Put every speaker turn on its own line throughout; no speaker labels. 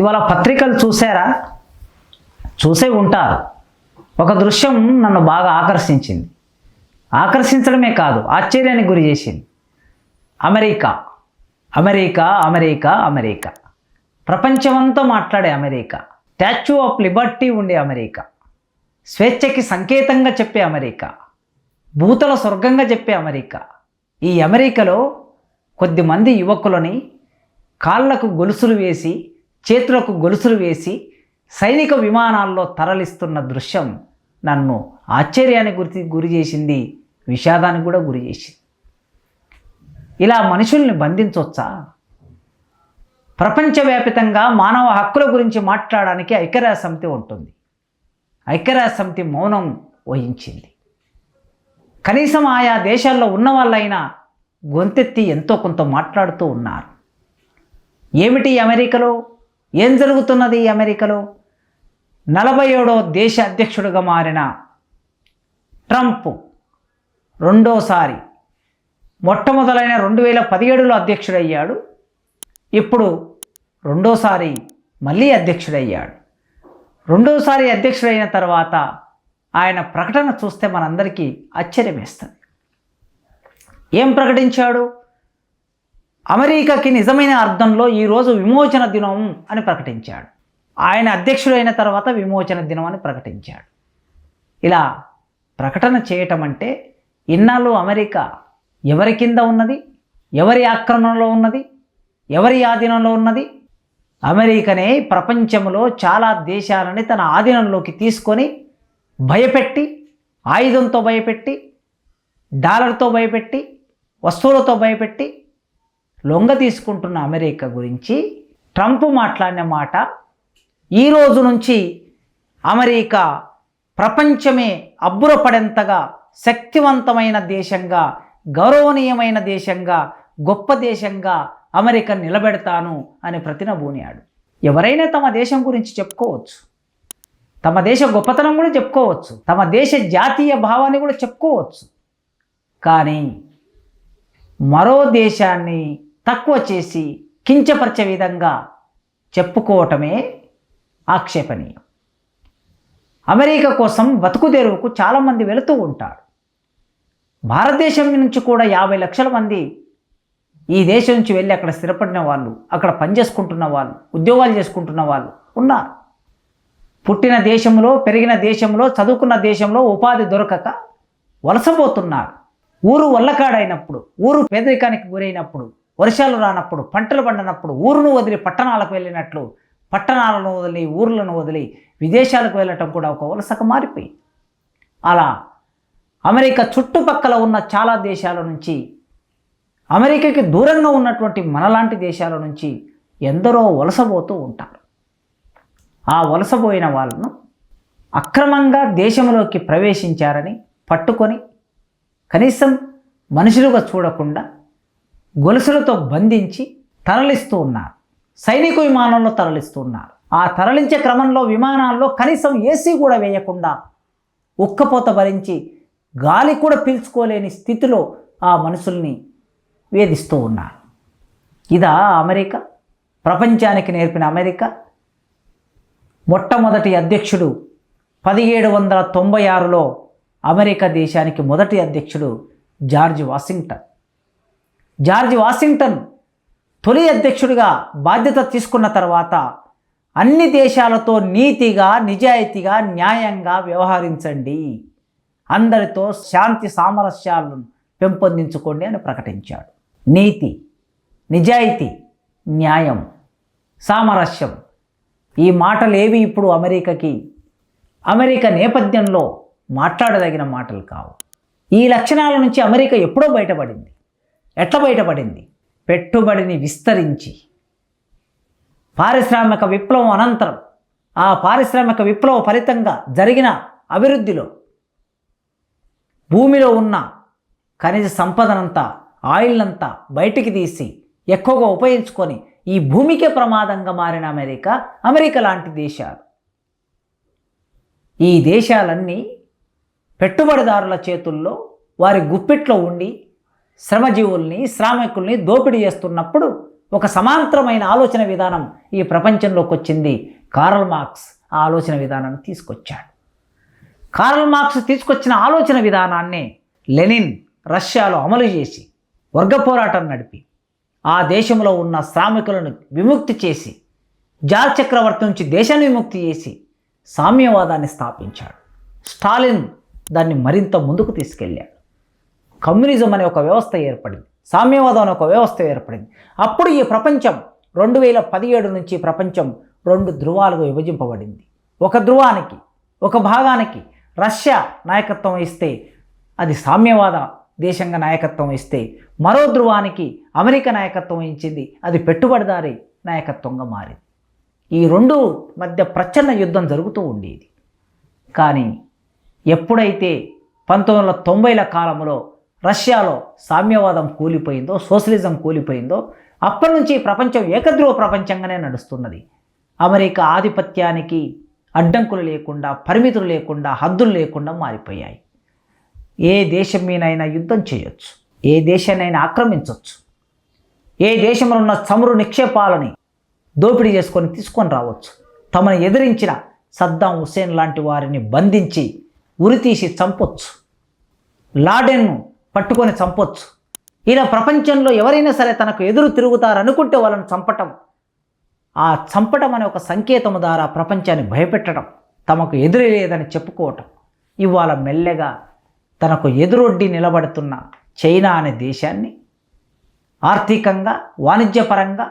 ఇవాళ పత్రికలు చూసారా? చూసే ఉంటారు. ఒక దృశ్యం నన్ను బాగా ఆకర్షించింది. ఆకర్షించడమే కాదు ఆశ్చర్యానికి గురి చేసింది. America America America America. ప్రపంచమంతా మాట్లాడే అమెరికా. స్టాచ్యూ ఆఫ్ లిబర్టీ ఉండే అమెరికా. స్వేచ్ఛకి సంకేతంగా చెప్పే అమెరికా. భూతల స్వర్గంగా చెప్పే అమెరికా. ఈ అమెరికాలో కొద్దిమంది యువకులని కాళ్ళకు గొలుసులు వేసి చేతులకు గొలుసులు వేసి సైనిక విమానాల్లో తరలిస్తున్న దృశ్యం నన్ను ఆశ్చర్యానికి గురి గురి చేసింది విషాదానికి కూడా గురి చేసింది. ఇలా మనుషుల్ని బంధించవచ్చా ప్రపంచవ్యాపితంగా మానవ హక్కుల గురించి మాట్లాడడానికి ఐక్యరాజ్య సమితి ఉంటుంది. ఐక్యరాజ్య సమితి మౌనం వహించింది. కనీసం ఆయా దేశాల్లో ఉన్న వాళ్ళైనా గొంతెత్తి ఎంతో కొంత మాట్లాడుతూ ఉన్నారు. ఏమిటి అమెరికాలో ఏం జరుగుతున్నది ఈ అమెరికాలో? నలభై ఏడో దేశ అధ్యక్షుడిగా మారిన ట్రంప్ రెండోసారి మొట్టమొదలైన రెండు వేల పదిహేడులో అధ్యక్షుడయ్యాడు. ఇప్పుడు రెండోసారి మళ్ళీ అధ్యక్షుడయ్యాడు. రెండోసారి అధ్యక్షుడైన తర్వాత ఆయన ప్రకటన చూస్తే మనందరికీ ఆశ్చర్యం వేస్తుంది ఏం ప్రకటించాడు? అమెరికాకి నిజమైన అర్థంలో ఈరోజు విమోచన దినం అని ప్రకటించాడు. ఆయన అధ్యక్షుడైన తర్వాత విమోచన దినం అని ప్రకటించాడు. ఇలా ప్రకటన చేయటం అంటే ఇన్నాళ్ళు అమెరికా ఎవరి కింద ఉన్నది? ఎవరి ఆక్రమణలో ఉన్నది? ఎవరి ఆధీనంలో ఉన్నది? అమెరికనే ప్రపంచంలో చాలా దేశాలని తన ఆధీనంలోకి తీసుకొని భయపెట్టి ఆయుధంతో భయపెట్టి డాలర్తో భయపెట్టి వస్తువులతో భయపెట్టి లొంగ తీసుకుంటున్న అమెరికా గురించి ట్రంప్ మాట్లాడిన మాట ఈ రోజు నుంచి అమెరికా ప్రపంచమే అబ్బురపడేంతగా శక్తివంతమైన దేశంగా గౌరవనీయమైన దేశంగా గొప్ప దేశంగా అమెరికా నిలబెడతాను అని ప్రతినబూనియాడు ఎవరైనా తమ దేశం గురించి చెప్పుకోవచ్చు. తమ దేశ గొప్పతనం కూడా చెప్పుకోవచ్చు. తమ దేశ జాతీయ భావాన్ని కూడా చెప్పుకోవచ్చు. కానీ మరో దేశాన్ని తక్కువ చేసి కించపరిచే విధంగా చెప్పుకోవటమే ఆక్షేపణీయం. అమెరికా కోసం బతుకుదెరువుకు చాలామంది వెళుతూ ఉంటారు. భారతదేశం నుంచి కూడా యాభై లక్షల మంది ఈ దేశం నుంచి వెళ్ళి అక్కడ స్థిరపడిన వాళ్ళు అక్కడ పనిచేసుకుంటున్న వాళ్ళు ఉద్యోగాలు చేసుకుంటున్న వాళ్ళు ఉన్నారు. పుట్టిన దేశంలో పెరిగిన దేశంలో చదువుకున్న దేశంలో ఉపాధి దొరకక వలసపోతున్నారు. ఊరు వల్లకాడైనప్పుడు ఊరు పేదరికానికి గురైనప్పుడు వర్షాలు రానప్పుడు పంటలు పండినప్పుడు ఊరును వదిలి పట్టణాలకు వెళ్ళినట్లు పట్టణాలను వదిలి ఊర్లను వదిలి విదేశాలకు వెళ్ళటం కూడా ఒక వలసకు మారిపోయింది అలా అమెరికా చుట్టుపక్కల ఉన్న చాలా దేశాల నుంచి అమెరికాకి దూరంగా ఉన్నటువంటి మనలాంటి దేశాల నుంచి ఎందరో వలసపోతూ ఉంటారు. ఆ వలసపోయిన వాళ్ళను అక్రమంగా దేశంలోకి ప్రవేశించారని పట్టుకొని కనీసం మనుషులుగా చూడకుండా గొలుసులతో బంధించి తరలిస్తూ ఉన్నారు. సైనిక విమానంలో తరలిస్తూ ఉన్నారు. ఆ తరలించే క్రమంలో విమానాల్లో కనీసం ఏసీ కూడా వేయకుండా ఉక్కపోత భరించి గాలి కూడా పీల్చుకోలేని స్థితిలో ఆ మనుషుల్ని వేధిస్తూ ఉన్నారు. ఇదా అమెరికా? ప్రపంచానికి నేర్పిన అమెరికా? మొట్టమొదటి అధ్యక్షుడు పదిహేడు వందల తొంభై ఆరులో అమెరికా దేశానికి మొదటి అధ్యక్షుడు జార్జ్ వాషింగ్టన్. జార్జ్ వాషింగ్టన్ తొలి అధ్యక్షుడిగా బాధ్యత తీసుకున్న తర్వాత అన్ని దేశాలతో నీతిగా నిజాయితీగా న్యాయంగా వ్యవహరించండి. అందరితో శాంతి సామరస్యాలను పెంపొందించుకోండి అని ప్రకటించాడు. నీతి నిజాయితీ న్యాయం సామరస్యం ఈ మాటలు ఏవి ఇప్పుడు అమెరికాకి అమెరికా నేపథ్యంలో మాట్లాడదగిన మాటలు కావు. ఈ లక్షణాల నుంచి అమెరికా ఎప్పుడో బయటపడింది. ఎట్లా బయటపడింది? పెట్టుబడిని విస్తరించి. పారిశ్రామిక విప్లవం అనంతరం ఆ పారిశ్రామిక విప్లవ ఫలితంగా జరిగిన అభివృద్ధిలో భూమిలో ఉన్న ఖనిజ సంపదనంతా ఆయిల్నంతా బయటికి తీసి ఎక్కువగా ఉపయోగించుకొని ఈ భూమికే ప్రమాదంగా మారిన అమెరికా అమెరికా లాంటి దేశాలు. ఈ దేశాలన్నీ పెట్టుబడిదారుల చేతుల్లో వారి గుప్పిట్లో ఉండి శ్రమజీవుల్ని శ్రామికుల్ని దోపిడీ చేస్తున్నప్పుడు ఒక సమాంతరమైన ఆలోచన విధానం ఈ ప్రపంచంలోకి వచ్చింది కారల్ మార్క్స్ ఆ ఆలోచన విధానాన్ని తీసుకొచ్చాడు. కారల్ మార్క్స్ తీసుకొచ్చిన ఆలోచన విధానాన్ని లెనిన్ రష్యాలో అమలు చేసి వర్గ పోరాటం నడిపి ఆ దేశంలో ఉన్న శ్రామికులను విముక్తి చేసి జార్ చక్రవర్తి నుంచి దేశాన్ని విముక్తి చేసి సామ్యవాదాన్ని స్థాపించాడు. స్టాలిన్ దాన్ని మరింత ముందుకు తీసుకెళ్ళాడు. కమ్యూనిజం అనే ఒక వ్యవస్థ ఏర్పడింది. సామ్యవాదం అనే ఒక వ్యవస్థ ఏర్పడింది. అప్పుడు ఈ ప్రపంచం రెండు వేల పదిహేడు నుంచి ప్రపంచం రెండు ధృవాలుగా విభజింపబడింది. ఒక ధృవానికి ఒక భాగానికి రష్యా నాయకత్వం ఇస్తే అది సామ్యవాద దేశంగా నాయకత్వం ఇస్తే మరో ధృవానికి అమెరికా నాయకత్వం వహించింది అది పెట్టుబడిదారి నాయకత్వంగా మారింది. ఈ రెండు మధ్య ప్రచన్న యుద్ధం జరుగుతూ ఉండేది. కానీ ఎప్పుడైతే పంతొమ్మిది వందల తొంభైల కాలంలో రష్యాలో సామ్యవాదం కూలిపోయిందో సోషలిజం కూలిపోయిందో అప్పటి నుంచి ప్రపంచం ఏకధ్రువ ప్రపంచంగానే నడుస్తున్నది. అమెరికా ఆధిపత్యానికి అడ్డంకులు లేకుండా పరిమితులు లేకుండా హద్దులు లేకుండా మారిపోయాయి. ఏ దేశం మీదైనా యుద్ధం చేయొచ్చు. ఏ దేశాన్నైనా ఆక్రమించవచ్చు ఏ దేశంలో ఉన్న చమురు నిక్షేపాలని దోపిడీ చేసుకొని తీసుకొని రావచ్చు. తమను ఎదిరించిన సద్దాం హుస్సేన్ లాంటి వారిని బంధించి ఉరితీసి చంపొచ్చు. లాడెన్ను పట్టుకొని చంపొచ్చు. ఇలా ప్రపంచంలో ఎవరైనా సరే తనకు ఎదురు తిరుగుతారనుకుంటే వాళ్ళని చంపటం ఆ చంపటం అనే ఒక సంకేతము ద్వారా ప్రపంచాన్ని భయపెట్టడం తమకు ఎదురు లేదని చెప్పుకోవటం ఇవాళ మెల్లగా తనకు ఎదురొడ్డి నిలబడుతున్న చైనా అనే దేశాన్ని ఆర్థికంగా వాణిజ్యపరంగా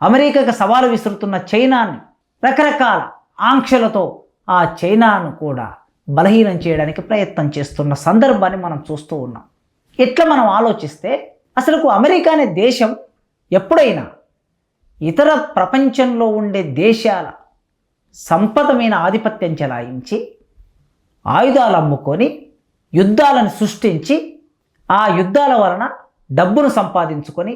అమెరికాకు సవాలు విసురుతున్న చైనాని రకరకాల ఆంక్షలతో ఆ చైనాను కూడా బలహీనం చేయడానికి ప్రయత్నం చేస్తున్న సందర్భాన్ని మనం చూస్తూ ఉన్నాం. ఇట్లా మనం ఆలోచిస్తే అసలుకు అమెరికా అనే దేశం ఎప్పుడైనా ఇతర ప్రపంచంలో ఉండే దేశాల సంపద మీద ఆధిపత్యం చెలాయించి ఆయుధాలు అమ్ముకొని యుద్ధాలను సృష్టించి ఆ యుద్ధాల వలన డబ్బును సంపాదించుకొని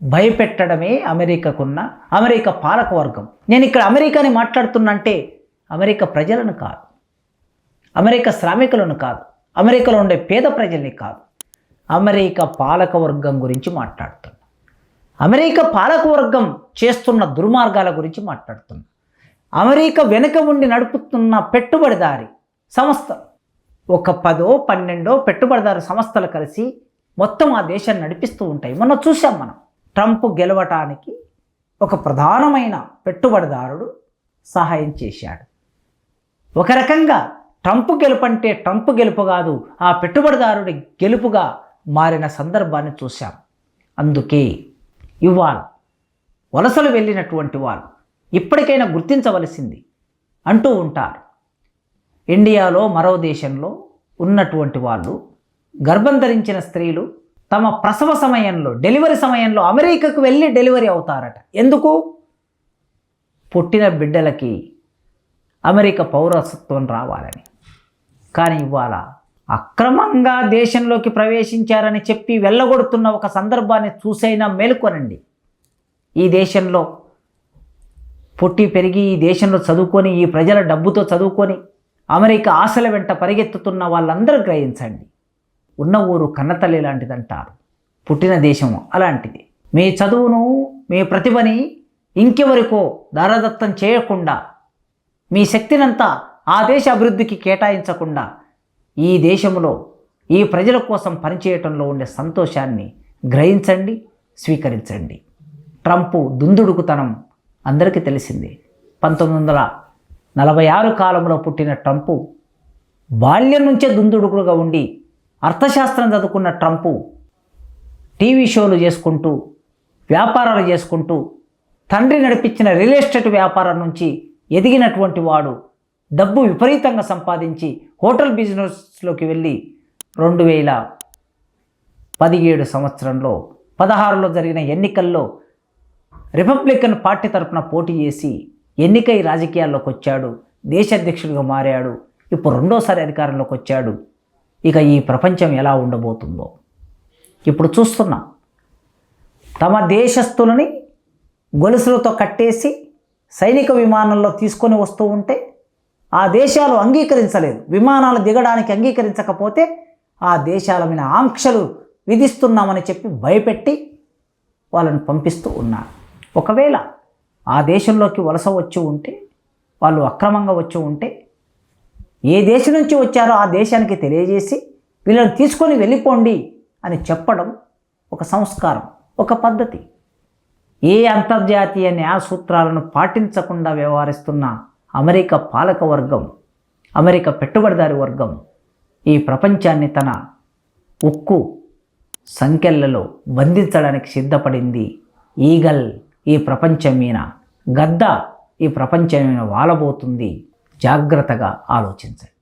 భయపెట్టడమే అమెరికాకున్న అమెరికా పాలకవర్గం. నేను ఇక్కడ అమెరికాని మాట్లాడుతున్నంటే అమెరికా ప్రజలను కాదు అమెరికా శ్రామికులను కాదు. అమెరికాలో ఉండే పేద ప్రజల్ని కాదు. అమెరికా పాలకవర్గం గురించి మాట్లాడుతున్నా. అమెరికా పాలకవర్గం చేస్తున్న దుర్మార్గాల గురించి మాట్లాడుతున్నా. అమెరికా వెనుక ఉండి నడుపుతున్న పెట్టుబడిదారి సంస్థ ఒక పదో పన్నెండో పెట్టుబడిదారు సంస్థలు కలిసి మొత్తం ఆ దేశాన్ని నడిపిస్తూ ఉంటాయి. మొన్న చూసాం మనం ట్రంప్ గెలవటానికి ఒక ప్రధానమైన పెట్టుబడిదారుడు సహాయం చేశాడు. ఒక రకంగా ట్రంప్ గెలుపంటే ట్రంప్ గెలుపు కాదు ఆ పెట్టుబడిదారుడి గెలుపుగా మారిన సందర్భాన్ని చూశాం. అందుకే ఇవాళ వలసలు వెళ్ళినటువంటి వాళ్ళు ఇప్పటికైనా గుర్తించవలసింది అంటూ ఉంటారు. ఇండియాలో మరో దేశంలో ఉన్నటువంటి వాళ్ళు గర్భం ధరించిన స్త్రీలు తమ ప్రసవ సమయంలో డెలివరీ సమయంలో అమెరికాకు వెళ్ళి డెలివరీ అవుతారట. ఎందుకు? పుట్టిన బిడ్డలకి అమెరికా పౌరసత్వం రావాలని. కానీ ఇవాళ అక్రమంగా దేశంలోకి ప్రవేశించారని చెప్పి వెళ్ళగొడుతున్న ఒక సందర్భాన్ని చూసైనా మేలుకొనండి. ఈ దేశంలో పుట్టి పెరిగి ఈ దేశంలో చదువుకొని ఈ ప్రజల డబ్బుతో చదువుకొని అమెరికా ఆశల వెంట పరిగెత్తుతున్న వాళ్ళందరూ గ్రహించండి. ఉన్న ఊరు కన్నతల్లి లాంటిదంటారు. పుట్టిన దేశం అలాంటిది. మీ చదువును మీ ప్రతిభని ఇంకెవరికో దారదత్తం చేయకుండా మీ శక్తినంతా ఆ దేశ అభివృద్ధికి కేటాయించకుండా ఈ దేశంలో ఈ ప్రజల కోసం పనిచేయటంలో ఉండే సంతోషాన్ని గ్రహించండి స్వీకరించండి. ట్రంప్ దుందుడుకుతనం అందరికీ తెలిసింది. పంతొమ్మిది వందల నలభై ఆరు కాలంలో పుట్టిన ట్రంపు బాల్యం నుంచే దుందుడుకుడుగా ఉండి అర్థశాస్త్రం చదువుకున్న ట్రంపు టీవీ షోలు చేసుకుంటూ వ్యాపారాలు చేసుకుంటూ తండ్రి నడిపించిన రియల్ ఎస్టేట్ వ్యాపారం నుంచి ఎదిగినటువంటి వాడు డబ్బు విపరీతంగా సంపాదించి హోటల్ బిజినెస్లోకి వెళ్ళి రెండు వేల పదిహేడు సంవత్సరంలో పదహారులో జరిగిన ఎన్నికల్లో రిపబ్లికన్ పార్టీ తరపున పోటీ చేసి ఎన్నికై రాజకీయాల్లోకి వచ్చాడు. దేశ అధ్యక్షుడిగా మారాడు. ఇప్పుడు రెండోసారి అధికారంలోకి వచ్చాడు. ఇక ఈ ప్రపంచం ఎలా ఉండబోతుందో. ఇప్పుడు చూస్తున్నాం. తమ దేశస్తులని గొలుసులతో కట్టేసి సైనిక విమానంలో తీసుకొని వస్తూ ఉంటే ఆ దేశాలు అంగీకరించలేదు. విమానాలు దిగడానికి అంగీకరించకపోతే ఆ దేశాల మీద ఆంక్షలు విధిస్తున్నామని చెప్పి భయపెట్టి వాళ్ళని పంపిస్తూ ఉన్నారు. ఒకవేళ ఆ దేశంలోకి వలస వచ్చి ఉంటే వాళ్ళు అక్రమంగా వచ్చి ఉంటే ఏ దేశం నుంచి వచ్చారో ఆ దేశానికి తెలియజేసి వీళ్ళని తీసుకొని వెళ్ళిపోండి అని చెప్పడం ఒక సంస్కారం ఒక పద్ధతి. ఏ అంతర్జాతీయ న్యాయ సూత్రాలను పాటించకుండా వ్యవహరిస్తున్న అమెరికా పాలక వర్గం అమెరికా పెట్టుబడిదారి వర్గం ఈ ప్రపంచాన్ని తన ఉక్కు సంఖ్యలలో బంధించడానికి సిద్ధపడింది ఈగల్ ఈ ప్రపంచం గద్ద ఈ ప్రపంచమైన మీద వాలబోతుంది. జాగ్రత్తగా ఆలోచించండి.